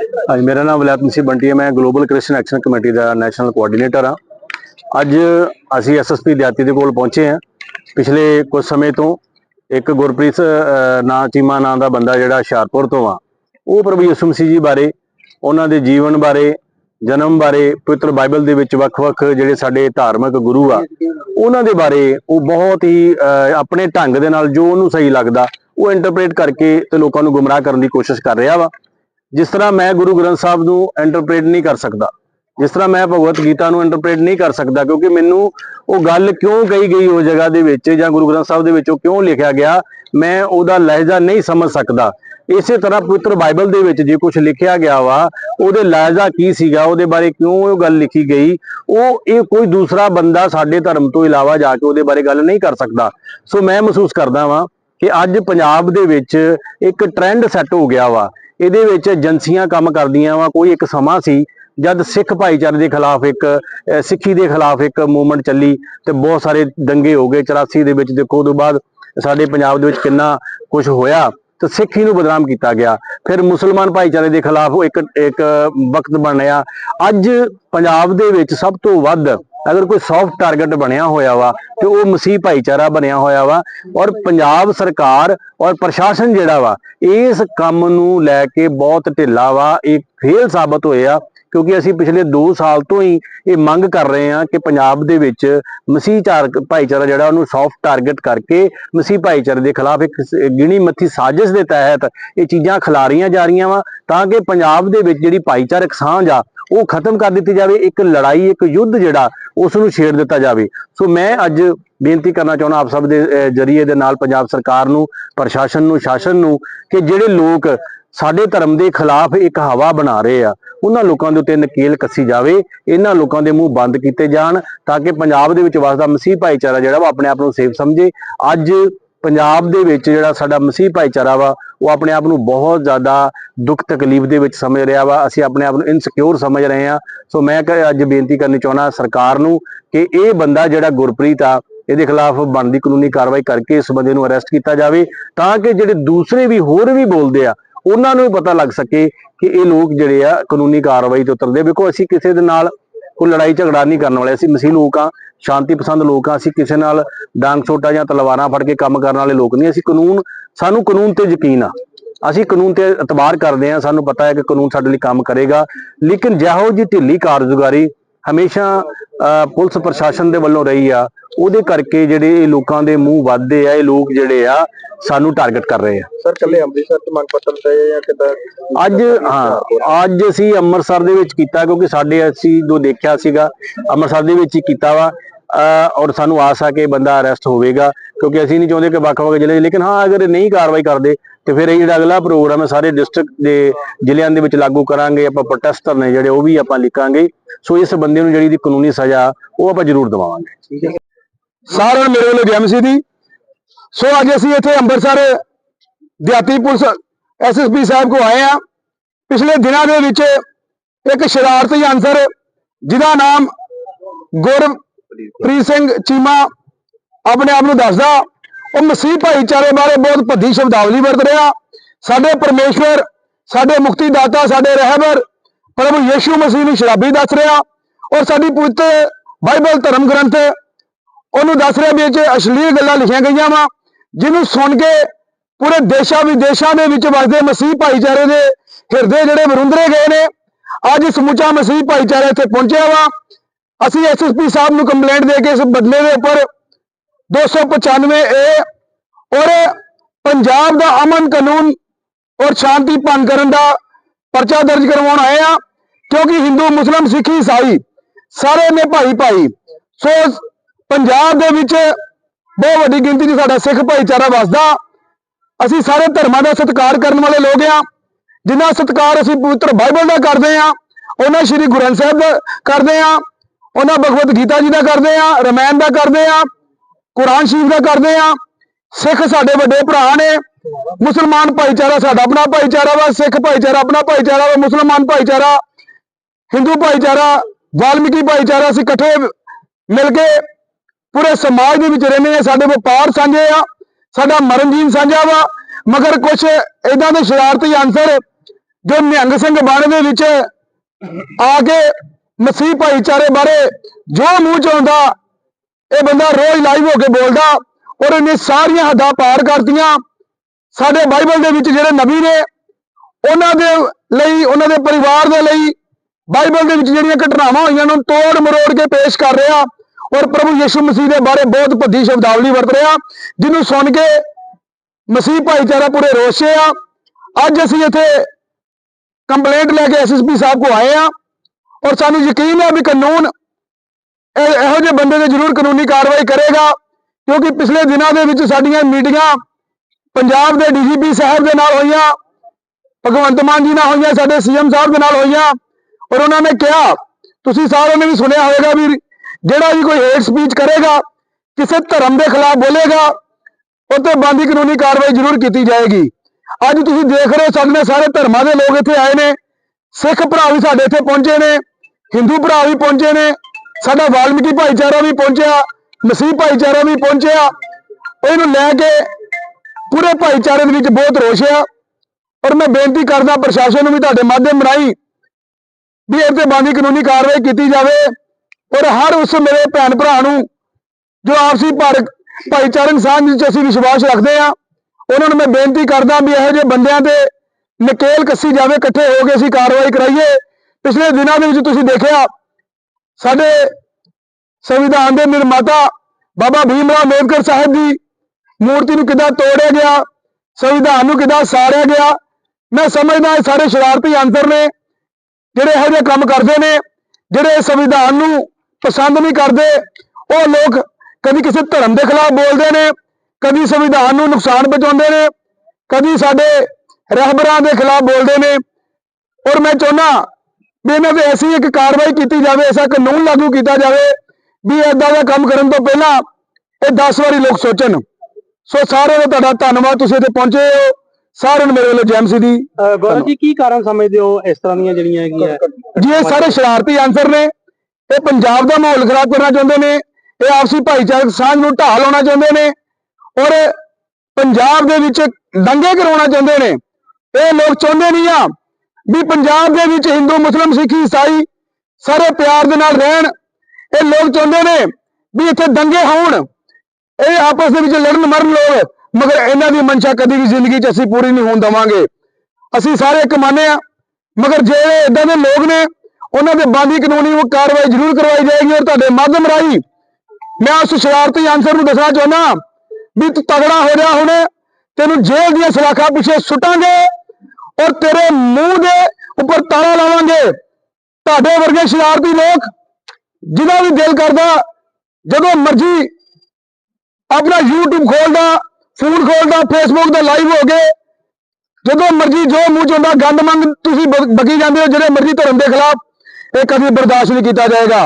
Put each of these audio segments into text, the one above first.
ਹਾਂਜੀ, ਮੇਰਾ ਨਾਮ ਵਲੈਤ ਮਸੀਹ ਬੰਟੀ ਹੈ। ਮੈਂ ਗਲੋਬਲ ਕ੍ਰਿਸਚੀਅਨ ਐਕਸ਼ਨ ਕਮੇਟੀ ਦਾ ਨੈਸ਼ਨਲ ਕੋਆਰਡੀਨੇਟਰ ਹਾਂ। ਅੱਜ ਅਸੀਂ ਐਸਐਸਪੀ ਦਿਆਤੀ ਦੇ ਕੋਲ ਪਹੁੰਚੇ ਹਾਂ। ਪਿਛਲੇ ਕੁਝ ਸਮੇਂ ਤੋਂ ਇੱਕ ਗੁਰਪ੍ਰੀਤ ਨਾਂ, ਚੀਮਾ ਨਾਂ ਦਾ ਬੰਦਾ ਜਿਹੜਾ ਹੁਸ਼ਿਆਰਪੁਰ ਤੋਂ ਆ, ਉਹ ਪ੍ਰਭੂ ਯਿਸੂ ਮਸੀਹ ਜੀ ਬਾਰੇ, ਉਹਨਾਂ ਦੇ ਜੀਵਨ ਬਾਰੇ, ਜਨਮ ਬਾਰੇ, ਪਵਿੱਤਰ ਬਾਈਬਲ ਦੇ ਵਿੱਚ ਵੱਖ-ਵੱਖ ਜਿਹੜੇ ਸਾਡੇ ਧਾਰਮਿਕ ਗੁਰੂ ਆ, ਉਹਨਾਂ ਦੇ ਬਾਰੇ ਉਹ ਬਹੁਤ ਹੀ ਆਪਣੇ ਢੰਗ ਦੇ ਨਾਲ ਜੋ ਉਹਨੂੰ ਸਹੀ ਲੱਗਦਾ, ਉਹ ਇੰਟਰਪ੍ਰੀਟ ਕਰਕੇ ਤੇ ਲੋਕਾਂ ਨੂੰ ਗੁੰਮਰਾਹ ਕਰਨ ਦੀ ਕੋਸ਼ਿਸ਼ ਕਰ ਰਿਹਾ ਵਾ। ਜਿਸ ਤਰ੍ਹਾਂ ਮੈਂ ਗੁਰੂ ਗ੍ਰੰਥ ਸਾਹਿਬ ਨੂੰ ਇੰਟਰਪ੍ਰੀਟ ਨਹੀਂ ਕਰ ਸਕਦਾ, ਜਿਸ ਤਰ੍ਹਾਂ ਮੈਂ ਭਗਵਤ ਗੀਤਾ ਨੂੰ ਇੰਟਰਪ੍ਰੀਟ ਨਹੀਂ ਕਰ ਸਕਦਾ, ਕਿਉਂਕਿ ਮੈਨੂੰ ਉਹ ਗੱਲ ਕਿਉਂ ਕਹੀ ਗਈ ਉਹ ਜਗ੍ਹਾ ਦੇ ਵਿੱਚ ਜਾਂ ਗੁਰੂ ਗ੍ਰੰਥ ਸਾਹਿਬ ਦੇ ਵਿੱਚ ਉਹ ਕਿਉਂ ਲਿਖਿਆ ਗਿਆ, ਮੈਂ ਉਹਦਾ ਲਹਿਜਾ ਨਹੀਂ ਸਮਝ ਸਕਦਾ। ਇਸੇ ਤਰ੍ਹਾਂ ਪਵਿੱਤਰ ਬਾਈਬਲ ਦੇ ਵਿੱਚ ਜੇ ਕੁਝ ਲਿਖਿਆ ਗਿਆ ਵਾ, ਉਹਦੇ ਲਹਿਜਾ ਕੀ ਸੀਗਾ, ਉਹਦੇ ਬਾਰੇ ਕਿਉਂ ਉਹ ਗੱਲ ਲਿਖੀ ਗਈ, ਉਹ ਇਹ ਕੋਈ ਦੂਸਰਾ ਬੰਦਾ ਸਾਡੇ ਧਰਮ ਤੋਂ ਇਲਾਵਾ ਜਾ ਕੇ ਉਹਦੇ ਬਾਰੇ ਗੱਲ ਨਹੀਂ ਕਰ ਸਕਦਾ। ਸੋ ਮੈਂ ਮਹਿਸੂਸ ਕਰਦਾ ਵਾਂ ਕਿ ਅੱਜ ਪੰਜਾਬ ਦੇ ਵਿੱਚ ਇੱਕ ਟ੍ਰੈਂਡ ਸੈੱਟ ਹੋ ਗਿਆ ਵਾ। ਇਹਦੇ ਵਿੱਚ ਏਜੰਸੀਆਂ ਕੰਮ ਕਰਦੀਆਂ ਵਾ, ਕੋਈ ਇੱਕ ਸਮਾਂ ਸੀ ਜਦ ਸਿੱਖ ਭਾਈਚਾਰੇ ਦੇ ਖਿਲਾਫ ਇੱਕ ਸਿੱਖੀ ਦੇ ਖਿਲਾਫ ਇੱਕ ਮੂਵਮੈਂਟ ਚੱਲੀ ਤੇ ਬਹੁਤ ਸਾਰੇ ਦੰਗੇ ਹੋ ਗਏ। 84 ਦੇ ਵਿੱਚ ਦੇਖੋ ਉਦੋਂ ਬਾਅਦ ਸਾਡੇ ਪੰਜਾਬ ਦੇ ਵਿੱਚ ਕਿੰਨਾ ਕੁਝ ਹੋਇਆ ਤੇ ਸਿੱਖੀ ਨੂੰ ਬਦਨਾਮ ਕੀਤਾ ਗਿਆ। ਫਿਰ ਮੁਸਲਮਾਨ ਭਾਈਚਾਰੇ ਦੇ ਖਿਲਾਫ ਉਹ ਇੱਕ ਇੱਕ ਵਕਤ ਬਣਿਆ। ਅੱਜ ਪੰਜਾਬ ਦੇ ਵਿੱਚ ਸਭ ਤੋਂ ਵੱਧ ਅਗਰ ਕੋਈ ਸੌਫਟ ਟਾਰਗੇਟ ਬਣਿਆ ਹੋਇਆ ਵਾ, ਤੇ ਉਹ ਮਸੀਹ ਭਾਈਚਾਰਾ ਬਣਿਆ ਹੋਇਆ ਵਾ, ਔਰ ਪੰਜਾਬ ਸਰਕਾਰ ਔਰ ਪ੍ਰਸ਼ਾਸਨ ਜਿਹੜਾ ਵਾ, ਇਸ ਕੰਮ ਨੂੰ ਲੈ ਕੇ ਬਹੁਤ ਢਿੱਲਾ ਵਾ, ਇਹ ਫੇਲ ਸਾਬਤ ਹੋਇਆ ਕਿਉਂਕਿ ਅਸੀਂ ਪਿਛਲੇ 2 ਸਾਲ ਤੋਂ ਹੀ ਇਹ ਮੰਗ ਕਰ ਰਹੇ ਹਾਂ ਕਿ ਪੰਜਾਬ ਦੇ ਵਿੱਚ ਮਸੀਹ ਚਾਰ ਭਾਈਚਾਰਾ ਜਿਹੜਾ ਉਹਨੂੰ ਸੌਫਟ ਟਾਰਗੇਟ ਕਰਕੇ ਮਸੀਹ ਭਾਈਚਾਰੇ ਦੇ ਖਿਲਾਫ ਇੱਕ ਗਿਣੀ ਮੱਥੀ ਸਾਜ਼ਿਸ਼ ਦੇ ਤਹਿਤ ਇਹ ਚੀਜ਼ਾਂ ਖਿਲਾਰੀਆਂ ਜਾ ਰਹੀਆਂ ਵਾ, ਤਾਂ ਕਿ ਪੰਜਾਬ ਦੇ ਵਿੱਚ ਜਿਹੜੀ ਭਾਈਚਾਰਕ ਸਾਂਝ ਆ ਉਹ ਖਤਮ ਕਰ ਦਿੱਤੀ ਜਾਵੇ, ਇੱਕ ਲੜਾਈ, ਇੱਕ ਯੁੱਧ ਜਿਹੜਾ ਉਸ ਨੂੰ ਛੇੜ ਦਿੱਤਾ ਜਾਵੇ। ਸੋ ਮੈਂ ਅੱਜ ਬੇਨਤੀ ਕਰਨਾ ਚਾਹੁੰਦਾ ਆਪ ਸਭ ਦੇ ਜਰੀਏ ਦੇ ਨਾਲ ਪੰਜਾਬ ਸਰਕਾਰ ਨੂੰ, ਪ੍ਰਸ਼ਾਸਨ ਨੂੰ, ਸ਼ਾਸਨ ਨੂੰ ਕਿ ਜਿਹੜੇ ਲੋਕ ਸਾਡੇ ਧਰਮ ਦੇ ਖਿਲਾਫ ਇੱਕ ਹਵਾ ਬਣਾ ਰਹੇ ਆ, ਉਹਨਾਂ ਲੋਕਾਂ ਦੇ ਉੱਤੇ ਨਕੇਲ ਕੱਸੀ ਜਾਵੇ, ਇਹਨਾਂ ਲੋਕਾਂ ਦੇ ਮੂੰਹ ਬੰਦ ਕੀਤੇ ਜਾਣ ਤਾਂ ਕਿ ਪੰਜਾਬ ਦੇ ਵਿੱਚ ਵਸਦਾ ਮਸੀਹ ਭਾਈਚਾਰਾ ਜਿਹੜਾ ਵਾ ਆਪਣੇ ਆਪ ਨੂੰ ਸੇਫ ਸਮਝੇ। ਅੱਜ ਪੰਜਾਬ ਦੇ ਵਿੱਚ ਜਿਹੜਾ ਸਾਡਾ ਮਸੀਹ ਭਾਈਚਾਰਾ ਵਾ, ਉਹ ਆਪਣੇ ਆਪ ਨੂੰ ਬਹੁਤ ਜ਼ਿਆਦਾ ਦੁੱਖ ਤਕਲੀਫ ਦੇ ਵਿੱਚ ਸਮਝ ਰਿਹਾ ਵਾ, ਅਸੀਂ ਆਪਣੇ ਆਪ ਨੂੰ ਇਨਸਿਕਿਉਰ ਸਮਝ ਰਹੇ ਹਾਂ। ਸੋ ਮੈਂ ਅੱਜ ਬੇਨਤੀ ਕਰਨੀ ਚਾਹੁੰਦਾ ਸਰਕਾਰ ਨੂੰ ਕਿ ਇਹ ਬੰਦਾ ਜਿਹੜਾ ਗੁਰਪ੍ਰੀਤ ਆ, ਇਹਦੇ ਖਿਲਾਫ ਬਣਦੀ ਕਾਨੂੰਨੀ ਕਾਰਵਾਈ ਕਰਕੇ ਇਸ ਬੰਦੇ ਨੂੰ ਅਰੈਸਟ ਕੀਤਾ ਜਾਵੇ, ਤਾਂ ਕਿ ਜਿਹੜੇ ਦੂਸਰੇ ਵੀ ਹੋਰ ਵੀ ਬੋਲਦੇ ਆ, ਉਹਨਾਂ ਨੂੰ ਵੀ ਪਤਾ ਲੱਗ ਸਕੇ ਕਿ ਇਹ ਲੋਕ ਜਿਹੜੇ ਆ ਕਾਨੂੰਨੀ ਕਾਰਵਾਈ ਤੋਂ ਉਤਰਦੇ ਵੇਖੋ, ਅਸੀਂ ਕਿਸੇ ਦੇ ਨਾਲ ਕੋਈ ਲੜਾਈ ਝਗੜਾ ਨਹੀਂ ਕਰਨ ਵਾਲੇ, ਅਸੀਂ ਮਸੀਹ ਲੋਕ ਆ ਸ਼ਾਂਤੀ ਪਸੰਦ ਲੋਕ ਆ, ਅਸੀਂ ਕਿਸੇ ਨਾਲ ਡਾਂਗ ਛੋਟਾ ਜਾਂ ਤਲਵਾਰਾਂ ਫੜ ਕੇ ਕੰਮ ਕਰਨ ਵਾਲੇ ਲੋਕ ਨਹੀਂ, ਅਸੀਂ ਕਾਨੂੰਨ, ਸਾਨੂੰ ਕਾਨੂੰਨ ਤੇ ਯਕੀਨ ਆ। ਅਸੀਂ ਕਾਨੂੰਨ ਤੇ ਇਤਬਾਰ ਕਰਦੇ ਆ ਸਾਨੂੰ ਪਤਾ ਹੈ ਕਿ ਕਾਨੂੰਨ ਸਾਡੇ ਲਈ ਕੰਮ ਕਰੇਗਾ, ਲੇਕਿਨ ਜਿਹੋ ਜੀ ਢਿੱਲੀ ਕਾਰਜਗੁਜ਼ਾਰੀ ਹਮੇਸ਼ਾ ਪੁਲਿਸ ਪ੍ਰਸ਼ਾਸਨ ਦੇ ਵੱਲੋਂ ਰਹੀ ਆ। ਉਹਦੇ ਕਰਕੇ ਜਿਹੜੇ ਇਹ ਲੋਕਾਂ ਦੇ ਮੂੰਹ ਵੱਧਦੇ ਆ ਇਹ ਲੋਕ ਜਿਹੜੇ ਆ ਸਾਨੂੰ ਟਾਰਗੇਟ ਕਰ ਰਹੇ ਆ। ਸਰ ਕੱਲੇ ਅੰਮ੍ਰਿਤਸਰ ਚ ਮੰਗ ਪੱਤਰ ਤੇ ਜਾਂ ਕਿਦਾਂ? ਅੱਜ ਹਾਂ ਅੱਜ ਅਸੀਂ ਅੰਮ੍ਰਿਤਸਰ ਦੇ ਵਿੱਚ ਕੀਤਾ ਕਿਉਂਕਿ ਸਾਡੇ ਅਸੀਂ ਜੋ ਦੇਖਿਆ ਸੀਗਾ ਅੰਮ੍ਰਿਤਸਰ ਦੇ ਵਿੱਚ ਹੀ ਕੀਤਾ ਵਾ। ਔਰ ਸਾਨੂੰ ਆਸ ਆ ਕਿ ਬੰਦਾ ਅਰੈਸਟ ਹੋਵੇਗਾ ਕਿਉਂਕਿ ਅਸੀਂ ਨਹੀਂ ਚਾਹੁੰਦੇ ਕਿ ਵੱਖ-ਵੱਖ ਜ਼ਿਲ੍ਹੇ ਲੇਕਿਨ ਹਾਂ ਅਗਰ ਨਹੀਂ ਕਾਰਵਾਈ ਕਰਦੇ ਤੇ ਫਿਰ ਇਹ ਜਿਹੜਾ ਅਗਲਾ ਪ੍ਰੋਗਰਾਮ ਹੈ ਸਾਰੇ ਡਿਸਟ੍ਰਿਕਟ ਦੇ ਜ਼ਿਲ੍ਹਿਆਂ ਦੇ ਵਿੱਚ ਲਾਗੂ ਕਰਾਂਗੇ ਆਪਾਂ ਪ੍ਰੋਟੈਸਟਰ ਨੇ ਜਿਹੜੇ ਉਹ ਵੀ ਆਪਾਂ ਲਿਖਾਂਗੇ। ਸੋ ਇਸ ਬੰਦੇ ਨੂੰ ਜਿਹੜੀ ਦੀ ਕਾਨੂੰਨੀ ਸਜ਼ਾ ਉਹ ਆਪਾਂ ਜ਼ਰੂਰ ਦਿਵਾਵਾਂਗੇ। ਸਾਰਿਆਂ ਨੂੰ ਮੇਰੇ ਵੱਲੋਂ ਜੈਮਸੀ ਦੀ। ਸੋ ਅੱਜ ਅਸੀਂ ਇੱਥੇ ਅੰਮ੍ਰਿਤਸਰ ਦਿਹਾਤੀ ਪੁਲਿਸ ਐਸਐਸਪੀ ਸਾਹਿਬ ਕੋ ਆਏ ਆ ਪਿਛਲੇ ਦਿਨਾਂ ਦੇ ਵਿੱਚ ਇੱਕ ਸ਼ਰਾਰਤੀ ਅਨਸਰ ਜਿਹਦਾ ਨਾਮ ਗੁਰਪ੍ਰੀਤ ਸਿੰਘ ਚੀਮਾ ਆਪਣੇ ਆਪ ਨੂੰ ਦੱਸਦਾ। ਉਹ ਮਸੀਹ ਭਾਈਚਾਰੇ ਬਾਰੇ ਬਹੁਤ ਭੱਦੀ ਸ਼ਬਦਾਵਲੀ ਵਰਤ ਰਿਹਾ। ਸਾਡੇ ਪਰਮੇਸ਼ਵਰ, ਸਾਡੇ ਮੁਕਤੀ ਦਾਤਾ ਸਾਡੇ ਰਹਿਬਰ ਪ੍ਰਭੂ ਯੀਸ਼ੂ ਮਸੀਹ ਨੂੰ ਸ਼ਰਾਬੀ ਦੱਸ ਰਿਹਾ। ਔਰ ਸਾਡੀ ਪਵਿੱਤਰ ਬਾਈਬਲ ਧਰਮ ਗ੍ਰੰਥ ਉਹਨੂੰ ਦੱਸ ਰਿਹਾ ਵੀ ਇਹ 'ਚ ਅਸ਼ਲੀਲ ਗੱਲਾਂ ਲਿਖੀਆਂ ਗਈਆਂ ਵਾ, ਜਿਹਨੂੰ ਸੁਣ ਕੇ ਪੂਰੇ ਦੇਸ਼ਾਂ ਵਿਦੇਸ਼ਾਂ ਦੇ ਵਿੱਚ ਵਸਦੇ ਮਸੀਹ ਭਾਈਚਾਰੇ ਦੇ ਹਿਰਦੇ ਜਿਹੜੇ ਵਰੁੰਦਰੇ ਗਏ ਨੇ, ਅੱਜ ਸਮੁੱਚਾ ਮਸੀਹ ਭਾਈਚਾਰਾ ਇੱਥੇ ਪਹੁੰਚਿਆ ਵਾ। ਅਸੀਂ ਐਸਐਸਪੀ ਸਾਹਿਬ ਨੂੰ ਕੰਪਲੇਂਟ ਦੇ ਕੇ ਇਸ ਬਦਲੇ ਦੇ ਉੱਪਰ 295 ਏ ਔਰ ਪੰਜਾਬ ਦਾ ਅਮਨ ਕਾਨੂੰਨ ਔਰ ਸ਼ਾਂਤੀ ਭੰਗ ਕਰਨ ਦਾ ਪਰਚਾ ਦਰਜ ਕਰਵਾਉਣ ਆਏ ਆ ਕਿਉਂਕਿ ਹਿੰਦੂ, ਮੁਸਲਮ, ਸਿੱਖ, ਈਸਾਈ ਸਾਰੇ ਨੇ ਭਾਈ ਭਾਈ। ਸੋ ਪੰਜਾਬ ਦੇ ਵਿੱਚ ਬਹੁਤ ਵੱਡੀ ਗਿਣਤੀ 'ਚ ਸਾਡਾ ਸਿੱਖ ਭਾਈਚਾਰਾ ਵਸਦਾ। ਅਸੀਂ ਸਾਰੇ ਧਰਮਾਂ ਦਾ ਸਤਿਕਾਰ ਕਰਨ ਵਾਲੇ ਲੋਕ ਆ ਜਿੰਨਾ ਸਤਿਕਾਰ ਅਸੀਂ ਪਵਿੱਤਰ ਬਾਈਬਲ ਦਾ ਕਰਦੇ ਆ ਉਹਨਾਂ ਸ਼੍ਰੀ ਗੁਰੂ ਗ੍ਰੰਥ ਸਾਹਿਬ ਦਾ ਕਰਦੇ ਆ ਉਹਨਾਂ ਭਗਵਤ ਗੀਤਾ ਜੀ ਦਾ ਕਰਦੇ ਆ ਰਮਾਇਣ ਦਾ ਕਰਦੇ ਆ ਕੁਰਾਨ ਸ਼ਰੀਫ ਦਾ ਕਰਦੇ ਆ ਸਿੱਖ ਸਾਡੇ ਵੱਡੇ ਭਰਾ ਨੇ। ਮੁਸਲਮਾਨ ਭਾਈਚਾਰਾ ਸਾਡਾ ਆਪਣਾ ਭਾਈਚਾਰਾ ਵਾ। ਸਿੱਖ ਭਾਈਚਾਰਾ ਆਪਣਾ ਭਾਈਚਾਰਾ ਵਾ। ਮੁਸਲਮਾਨ ਭਾਈਚਾਰਾ, ਹਿੰਦੂ ਭਾਈਚਾਰਾ, ਵਾਲਮੀਕੀ ਭਾਈਚਾਰਾ ਅਸੀਂ ਇਕੱਠੇ ਮਿਲ ਕੇ ਪੂਰੇ ਸਮਾਜ ਦੇ ਵਿੱਚ ਰਹਿੰਦੇ ਆ ਸਾਡੇ ਵਪਾਰ ਸਾਂਝੇ ਆ। ਸਾਡਾ ਮਰਨ ਜੀਵਨ ਸਾਂਝਾ ਵਾ। ਮਗਰ ਕੁਝ ਇਦਾਂ ਦੇ ਸ਼ਰਾਰਤੀ ਅਨਸਰ ਜੋ ਨਿਹੰਗ ਸਿੰਘ ਬਾਣੇ ਦੇ ਵਿੱਚ ਆ ਕੇ ਮਸੀਹ ਭਾਈਚਾਰੇ ਬਾਰੇ ਜੋ ਮੂੰਹ ਚ ਆਉਂਦਾ ਇਹ ਬੰਦਾ ਰੋਜ਼ ਲਾਈਵ ਹੋ ਕੇ ਬੋਲਦਾ ਔਰ ਇਹਨੇ ਸਾਰੀਆਂ ਹੱਦਾਂ ਪਾਰ ਕਰਤੀਆਂ। ਸਾਡੇ ਬਾਈਬਲ ਦੇ ਵਿੱਚ ਜਿਹੜੇ ਨਬੀ ਨੇ, ਉਹਨਾਂ ਦੇ ਲਈ, ਉਹਨਾਂ ਦੇ ਪਰਿਵਾਰ ਦੇ ਲਈ ਬਾਈਬਲ ਦੇ ਵਿੱਚ ਜਿਹੜੀਆਂ ਘਟਨਾਵਾਂ ਹੋਈਆਂ ਨੂੰ ਤੋੜ ਮਰੋੜ ਕੇ ਪੇਸ਼ ਕਰ ਰਿਹਾ ਔਰ ਪ੍ਰਭੂ ਯਿਸੂ ਮਸੀਹ ਦੇ ਬਾਰੇ ਬਹੁਤ ਭੱਦੀ ਸ਼ਬਦਾਵਲੀ ਵਰਤ ਰਿਹਾ, ਜਿਹਨੂੰ ਸੁਣ ਕੇ ਮਸੀਹ ਭਾਈਚਾਰਾ ਪੂਰੇ ਰੋਸ਼ੇ ਆ। ਅੱਜ ਅਸੀਂ ਇੱਥੇ ਕੰਪਲੇਂਟ ਲੈ ਕੇ ਐਸਐਸਪੀ ਸਾਹਿਬ ਕੋ ਆਏ ਆ ਔਰ ਸਾਨੂੰ ਯਕੀਨ ਹੈ ਵੀ ਕਾਨੂੰਨ ਇਹੋ ਜਿਹੇ ਬੰਦੇ ਤੇ ਜ਼ਰੂਰ ਕਾਨੂੰਨੀ ਕਾਰਵਾਈ ਕਰੇਗਾ, ਕਿਉਂਕਿ ਪਿਛਲੇ ਦਿਨਾਂ ਦੇ ਵਿੱਚ ਸਾਡੀਆਂ ਮੀਟਿੰਗਾਂ ਪੰਜਾਬ ਦੇ ਡੀਜੀਪੀ ਸਾਹਿਬ ਦੇ ਨਾਲ ਹੋਈਆਂ, ਭਗਵੰਤ ਮਾਨ ਜੀ ਨਾਲ ਹੋਈਆਂ, ਸਾਡੇ ਸੀਐਮ ਸਾਹਿਬ ਦੇ ਨਾਲ ਹੋਈਆਂ, ਔਰ ਉਹਨਾਂ ਨੇ ਕਿਹਾ, ਤੁਸੀਂ ਸਾਰਿਆਂ ਨੇ ਵੀ ਸੁਣਿਆ ਹੋਵੇਗਾ ਵੀ ਜਿਹੜਾ ਵੀ ਕੋਈ ਹੇਟ ਸਪੀਚ ਕਰੇਗਾ, ਕਿਸੇ ਧਰਮ ਦੇ ਖਿਲਾਫ ਬੋਲੇਗਾ ਉਹ ਤੇ ਬੰਦੀ ਕਾਨੂੰਨੀ ਕਾਰਵਾਈ ਜ਼ਰੂਰ ਕੀਤੀ ਜਾਏਗੀ। ਅੱਜ ਤੁਸੀਂ ਦੇਖ ਰਹੇ ਹੋ ਸਾਡੇ ਨਾਲ ਸਾਰੇ ਧਰਮਾਂ ਦੇ ਲੋਕ ਇੱਥੇ ਆਏ ਨੇ, ਸਿੱਖ ਭਰਾ ਵੀ ਸਾਡੇ ਇੱਥੇ ਪਹੁੰਚੇ ਨੇ, ਹਿੰਦੂ ਭਰਾ ਵੀ ਪਹੁੰਚੇ ਨੇ ਸਾਡਾ ਵਾਲਮੀਕੀ ਭਾਈਚਾਰਾ ਵੀ ਪਹੁੰਚਿਆ, ਮਸੀਹ ਭਾਈਚਾਰਾ ਵੀ ਪਹੁੰਚਿਆ। ਇਹਨੂੰ ਲੈ ਕੇ ਪੂਰੇ ਭਾਈਚਾਰੇ ਦੇ ਵਿੱਚ ਬਹੁਤ ਰੋਸ਼ ਆ। ਔਰ ਮੈਂ ਬੇਨਤੀ ਕਰਦਾ ਪ੍ਰਸ਼ਾਸਨ ਨੂੰ ਵੀ ਤੁਹਾਡੇ ਮਾਧਿਅਮ ਰਾਹੀਂ ਵੀ ਇਹ ਤੇ ਬੰਦੀ ਕਾਨੂੰਨੀ ਕਾਰਵਾਈ ਕੀਤੀ ਜਾਵੇ। ਔਰ ਹਰ ਉਸ ਮੇਰੇ ਭੈਣ ਭਰਾ ਨੂੰ ਜੋ ਆਪਸੀ ਭਾਰ ਭਾਈਚਾਰਕ ਸਾਂਝ ਵਿੱਚ ਅਸੀਂ ਵਿਸ਼ਵਾਸ ਰੱਖਦੇ ਆ ਉਹਨਾਂ ਨੂੰ ਮੈਂ ਬੇਨਤੀ ਕਰਦਾ ਵੀ ਇਹੋ ਜਿਹੇ ਬੰਦਿਆਂ ਤੇ ਨਕੇਲ ਕੱਸੀ ਜਾਵੇ, ਇਕੱਠੇ ਹੋ ਕੇ ਅਸੀਂ ਕਾਰਵਾਈ ਕਰਾਈਏ। ਪਿਛਲੇ ਦਿਨਾਂ ਦੇ ਵਿੱਚ ਤੁਸੀਂ ਦੇਖਿਆ ਸਾਡੇ ਸੰਵਿਧਾਨ ਦੇ ਨਿਰਮਾਤਾ ਬਾਬਾ ਭੀਮ ਰਾਓ ਅੰਬੇਦਕਰ ਸਾਹਿਬ ਦੀ ਮੂਰਤੀ ਨੂੰ ਕਿੱਦਾਂ ਤੋੜਿਆ ਗਿਆ, ਸੰਵਿਧਾਨ ਨੂੰ ਕਿੱਦਾਂ ਸਾੜਿਆ ਗਿਆ, ਮੈਂ ਸਮਝਦਾ ਇਹ ਸਾਰੇ ਸ਼ਰਾਰਤੀ ਅੰਤਰ ਨੇ, ਜਿਹੜੇ ਇਹੋ ਜਿਹੇ ਕੰਮ ਕਰਦੇ ਨੇ, ਜਿਹੜੇ ਸੰਵਿਧਾਨ ਨੂੰ ਪਸੰਦ ਨਹੀਂ ਕਰਦੇ, ਉਹ ਲੋਕ ਕਦੀ ਕਿਸੇ ਧਰਮ ਦੇ ਖਿਲਾਫ ਬੋਲਦੇ ਨੇ, ਕਦੀ ਸੰਵਿਧਾਨ ਨੂੰ ਨੁਕਸਾਨ ਪਹੁੰਚਾਉਂਦੇ ਨੇ, ਕਦੀ ਸਾਡੇ ਰਹਿਬਰਾਂ ਦੇ ਖਿਲਾਫ ਬੋਲਦੇ ਨੇ, ਔਰ ਮੈਂ ਚਾਹੁੰਦਾ ਵੀ ਇਹਨਾਂ ਤੇ ਐਸੀ ਇੱਕ ਕਾਰਵਾਈ ਕੀਤੀ ਜਾਵੇ ਐਸਾ ਕਾਨੂੰਨ ਲਾਗੂ ਕੀਤਾ ਜਾਵੇ ਵੀ ਏਦਾਂ ਦਾ ਕੰਮ ਕਰਨ ਤੋਂ ਪਹਿਲਾਂ ਇਹ 10 ਵਾਰੀ ਲੋਕ ਸੋਚਣ। ਸੋ ਸਾਰਿਆਂ ਦਾ ਤੁਹਾਡਾ ਧੰਨਵਾਦ ਤੁਸੀਂ ਇੱਥੇ ਪਹੁੰਚੇ ਹੋ। ਸਾਰਿਆਂ ਨੂੰ ਮੇਰੇ ਵੱਲੋਂ ਜੈਮਸੀ ਦੀ ਗੌਰਵ ਜੀ ਕੀ ਕਾਰਨ ਸਮਝਦੇ ਹੋ ਇਸ ਤਰ੍ਹਾਂ ਦੀਆਂ ਜਿਹੜੀਆਂ ਹੈਗੀਆਂ? ਜੀ ਇਹ ਸਾਰੇ ਸ਼ਰਾਰਤੀ ਆਂਸਰ ਨੇ। ਇਹ ਪੰਜਾਬ ਦਾ ਮਾਹੌਲ ਖਰਾਬ ਕਰਨਾ ਚਾਹੁੰਦੇ ਨੇ। ਇਹ ਆਪਸੀ ਭਾਈਚਾਰਕ ਸਾਂਝ ਨੂੰ ਢਾਹ ਲਾਉਣਾ ਚਾਹੁੰਦੇ ਨੇ। ਔਰ ਪੰਜਾਬ ਦੇ ਵਿੱਚ ਦੰਗੇ ਕਰਾਉਣਾ ਚਾਹੁੰਦੇ ਨੇ। ਇਹ ਲੋਕ ਚਾਹੁੰਦੇ ਨਹੀਂ ਆ ਵੀ ਪੰਜਾਬ ਦੇ ਵਿੱਚ ਹਿੰਦੂ, ਮੁਸਲਮ, ਸਿੱਖ, ਈਸਾਈ ਸਾਰੇ ਪਿਆਰ ਦੇ ਨਾਲ ਰਹਿਣ। ਇਹ ਲੋਕ ਚਾਹੁੰਦੇ ਨੇ ਵੀ ਇੱਥੇ ਦੰਗੇ ਹੋਣ। ਇਹ ਆਪਸ ਦੇ ਵਿੱਚ ਲੜਨ ਮਰਨ ਲੋਕ। ਮਗਰ ਇਹਨਾਂ ਦੀ ਮਨਸ਼ਾ ਕਦੀ ਵੀ ਜ਼ਿੰਦਗੀ 'ਚ ਅਸੀਂ ਪੂਰੀ ਨਹੀਂ ਹੋਣ ਦਵਾਂਗੇ। ਅਸੀਂ ਸਾਰੇ ਇੱਕ ਮੰਨੇ ਆ। ਮਗਰ ਜਿਹੜੇ ਇਦਾਂ ਦੇ ਲੋਕ ਨੇ, ਉਹਨਾਂ ਦੇ ਬਾਦੀ ਕਾਨੂੰਨੀ ਉਹ ਕਾਰਵਾਈ ਜ਼ਰੂਰ ਕਰਵਾਈ ਜਾਏਗੀ ਔਰ ਤੁਹਾਡੇ ਮਾਧਿਅਮ ਰਾਹੀਂ ਮੈਂ ਉਸ ਸ਼ਰਾਰਤੀ ਆਨਸਰ ਨੂੰ ਦੱਸਣਾ ਚਾਹੁੰਦਾ ਵੀ ਤੂੰ ਤਗੜਾ ਹੋ ਰਿਹਾ ਹੁਣ। ਤੈਨੂੰ ਜੇਲ੍ਹ ਦੀਆਂ ਸਲਾਖਾਂ ਪਿੱਛੇ ਸੁੱਟਾਂਗੇ। ਔਰ ਤੇਰੇ ਮੂੰਹ ਦੇ ਉੱਪਰ ਤਾਲਾ ਲਾਵਾਂਗੇ ਤੁਹਾਡੇ ਵਰਗੇ ਸ਼ਰਾਰਤੀ ਲੋਕ ਜਿਹਦਾ ਵੀ ਦਿਲ ਕਰਦਾ ਜਦੋਂ ਮਰਜ਼ੀ ਆਪਣਾ YouTube ਖੋਲਦਾ ਫੋਨ ਖੋਲਦਾ Facebook ਦਾ ਲਾਈਵ ਹੋ ਗਏ ਜਦੋਂ ਮਰਜ਼ੀ ਜੋ ਮੂੰਹ ਚ ਹੁੰਦਾ ਗੰਦ ਮੰਗ ਤੁਸੀਂ ਬ- ਬਕੀ ਜਾਂਦੇ ਹੋ ਜਿਹੜੇ ਮਰਜ਼ੀ ਧਰਮ ਦੇ ਖਿਲਾਫ ਇਹ ਕਦੀ ਬਰਦਾਸ਼ਤ ਨਹੀਂ ਕੀਤਾ ਜਾਏਗਾ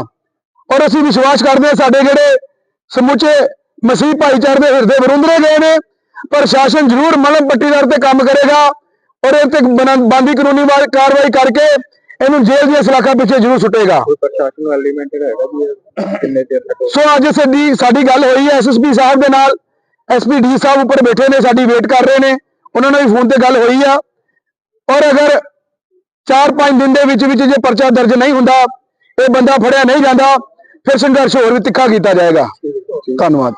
ਔਰ ਅਸੀਂ ਵਿਸ਼ਵਾਸ ਕਰਦੇ ਹਾਂ ਸਾਡੇ ਜਿਹੜੇ ਸਮੁੱਚੇ ਮਸੀਹ ਭਾਈਚਾਰੇ ਦੇ ਹਿਰਦੇ ਵਰੁੰਦਰੇ ਗਏ ਨੇ ਪ੍ਰਸ਼ਾਸਨ ਜ਼ਰੂਰ ਮਲਮ ਪੱਟੀਦਾਰ ਤੇ ਕੰਮ ਕਰੇਗਾ ਔਰ ਇਹ ਤੇ ਬੰਦੀ ਕਾਨੂੰਨੀ ਕਾਰਵਾਈ ਕਰਕੇ ਇਹਨੂੰ ਜੇਲ੍ਹ ਦੀਆਂ ਸਲਾਖਾਂ ਪਿੱਛੇ ਜ਼ਰੂਰ ਸੁੱਟੇਗਾ। ਪ੍ਰਸ਼ਾਸਨ ਨੂੰ ਐਲੀਮੈਂਟ ਹੈਗਾ ਜੀ ਕਿੰਨੇ ਚਿਰ ਤੱਕ ਸੋ ਅੱਜ ਸਾਡੀ ਸਾਡੀ ਗੱਲ ਹੋਈ ਹੈ ਐਸਐਸਪੀ ਸਾਹਿਬ ਦੇ ਨਾਲ। ਐਸਪੀ ਡੀ ਸਾਹਿਬ ਉੱਪਰ ਬੈਠੇ ਨੇ ਸਾਡੀ ਵੇਟ ਕਰ ਰਹੇ ਨੇ। ਉਹਨਾਂ ਨਾਲ ਵੀ ਫੋਨ ਤੇ ਗੱਲ ਹੋਈ ਆ। ਔਰ ਅਗਰ 4-5 ਦਿਨ ਦੇ ਵਿੱਚ ਵਿੱਚ ਜੇ ਪਰਚਾ ਦਰਜ ਨਹੀਂ ਹੁੰਦਾ ਇਹ ਬੰਦਾ ਫੜਿਆ ਨਹੀਂ ਜਾਂਦਾ ਫਿਰ ਸੰਘਰਸ਼ ਹੋਰ ਵੀ ਤਿੱਖਾ ਕੀਤਾ ਜਾਏਗਾ। ਧੰਨਵਾਦ।